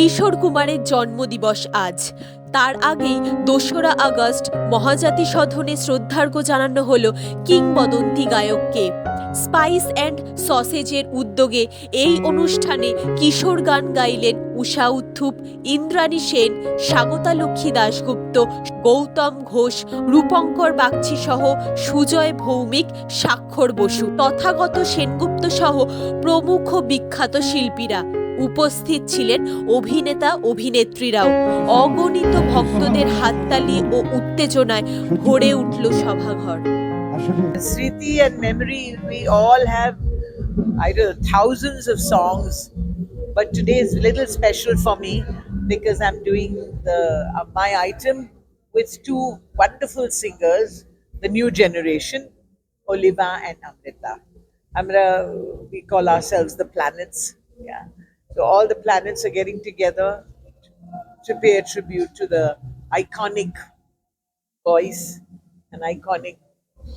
কিশোর কুমারের জন্মদিবস আজ। তার আগেই দোসরা আগস্ট মহাজাতি সদনে শ্রদ্ধার্ঘ্য জানানো হল কিংবদন্তি গায়ককে। স্পাইস অ্যান্ড সসেজের উদ্যোগে এই অনুষ্ঠানে কিশোর গান গাইলেন উষা উত্থুপ ইন্দ্রাণী সেন, স্বাগতা লক্ষ্মী দাশগুপ্ত, গৌতম ঘোষ, রূপঙ্কর বাগচি সহ সুজয় ভৌমিক, স্বাক্ষর বসু। তথাগত সেনগুপ্ত সহ প্রমুখ বিখ্যাত শিল্পীরা। উপস্থিত ছিলেন অভিনেতা অভিনেত্রীরাও অগণিত ভক্তদের হাততালি ও উত্তেজনায় ভরে উঠল সভাঘর Sriti and memory, we all have i either thousands of songs, but today is a little special for me because I'm doing the uh, my item with two wonderful singers, the new generation, Oliva and Amrita. Amra, we call ourselves the planets. So all the planets are getting together to pay a tribute to the iconic voice and iconic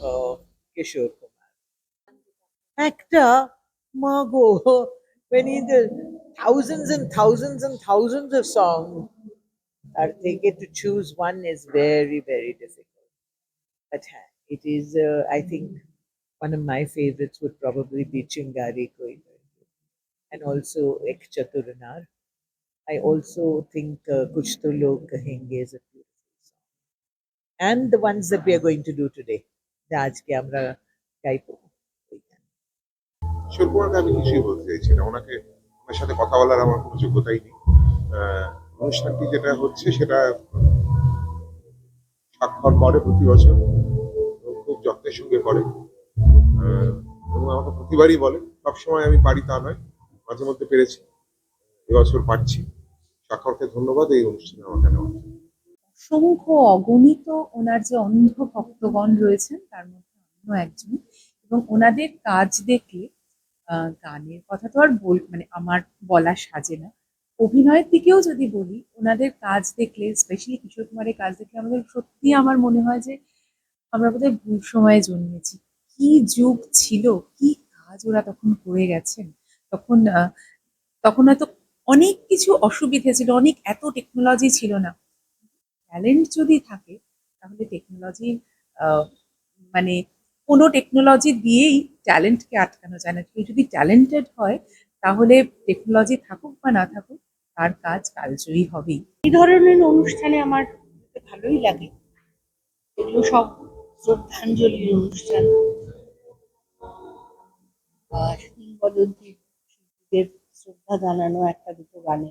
uh, Kishore Kumar. Actor, Margot, when he did thousands and thousands and thousands of songs, think it to choose one is very, very difficult. But uh, it is, uh, I think, one of my favorites would probably be Chingari Koi and also Ek Chaturanar. I also think uh, Kuch To Log Kahenge is a beautiful song. And the ones that we are going to do today. আজকে আমরা গাইবো কিশোর আমি কিছুই বলতে চাইছি না ওনাকে ওনার সাথে কথা বলার আমার কোনো যোগ্যতাই নেই অনুষ্ঠানটি যেটা হচ্ছে সেটা স্বাক্ষর করে প্রতি বছর খুব যত্নের সঙ্গে করে এবং আমাকে প্রতিবারই বলে সবসময় আমি পারি তা নয় মাঝে মধ্যে পেরেছি। এবছর পারছি। স্বাক্ষরকে ধন্যবাদ এই অনুষ্ঠানে আমাকে নেওয়া অসংখ্য অগণিত ওনার যে অন্ধ ভক্তগণ রয়েছেন তার মধ্যে আমিও একজন। এবং ওনাদের কাজ আহ, গানের কথা তো আর বল মানে আমার বলা সাজে না। অভিনয়ের দিকেও যদি বলি ওনাদের কাজ দেখলে স্পেশালি কিশোর কুমারের কাজ দেখলে আমাদের সত্যি আমার মনে হয় যে আমরা বোধহয় ভুল সময়ে জন্মেছি। কি যুগ ছিল কি কাজ ওরা তখন করে গেছেন। তখন তখন হয়তো অনেক কিছু অসুবিধে ছিল, অনেক এত টেকনোলজি ছিল না। ট্যালেন্ট যদি থাকে, তাহলে টেকনোলজি মানে কোনো টেকনোলজি দিয়েই ট্যালেন্টকে আটকানো যায় না। কেউ যদি ট্যালেন্টেড হয়, তাহলে টেকনোলজি থাকুক বা না থাকুক, তার কাজ কালজয়ী হবেই। এই ধরনের অনুষ্ঠানে আমার ভালোই লাগে। এগুলো সব শ্রদ্ধাঞ্জলির অনুষ্ঠান। আর কিংবদন্তি শিল্পীদের শ্রদ্ধা জানানো একটা দুটো গানে।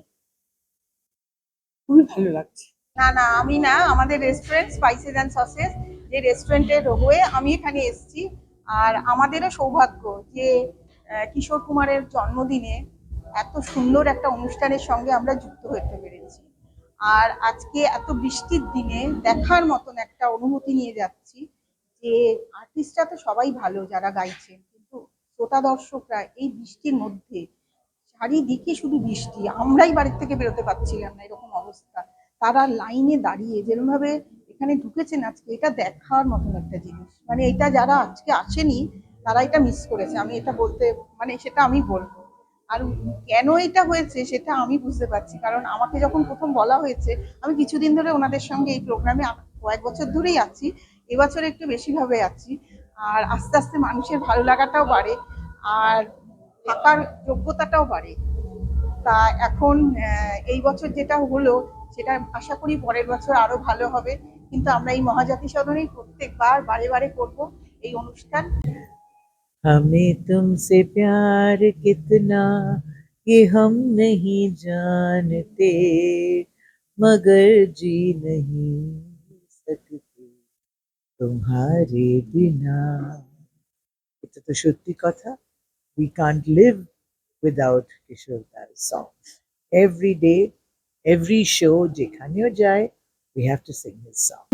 খুবই ভালো লাগছে। না না, আমি না, আমাদের রেস্টুরেন্ট স্পাইসেস অ্যান্ড সসেস যে রেস্টুরেন্টের হয়ে আমি এখানে এসেছি। আর আমাদেরও সৌভাগ্য যে কিশোর কুমারের জন্মদিনে এত সুন্দর একটা অনুষ্ঠানের সঙ্গে আমরা যুক্ত হতে পেরেছি। আর আজকে এত বৃষ্টির দিনে দেখার মতন একটা অনুভূতি নিয়ে যাচ্ছি যে আর্টিস্টরা তো সবাই ভালো যারা গাইছেন। কিন্তু শ্রোতা দর্শকরা এই বৃষ্টির মধ্যে চারিদিকে শুধু বৃষ্টি। আমরাই বাড়ির থেকে বেরোতে পারছিলাম না, এরকম অবস্থা। তারা লাইনে দাঁড়িয়ে যেরকম ভাবে এখানে ঢুকেছেন, আজকে এটা দেখার মতন একটা জিনিস। মানে এটা যারা আজকে আসেনি, তারা এটা মিস করেছে। আমি এটা বলতে মানে সেটা আমি বলব। আর কেন এটা হয়েছে, সেটা আমি বুঝতে পারছি। কারণ আমাকে যখন প্রথম বলা হয়েছে, আমি কিছুদিন ধরে ওনাদের সঙ্গে এই প্রোগ্রামে কয়েক বছর ধরেই আছি। এবছর একটু বেশিভাবে আছি। আর আস্তে আস্তে মানুষের ভালো লাগাটাও বাড়ে। আর থাকার যোগ্যতাটাও বাড়ে তা এখন আহ, এই বছর যেটা হলো সেটা আশা করি পরের বছর আরো ভালো হবে কিন্তু আমরা এই মহাজাতি সদনেই প্রত্যেকবার বারে বারে করব এই অনুষ্ঠান हमें तुमसे प्यार कितना ये हम नहीं जानते मगर जी नहीं सकते तुम्हारे बिना এটা তো সত্যি কথা We can't live without Kishore Das' songs. Every day, every show, Jekhanyo Jai, we have to sing his song.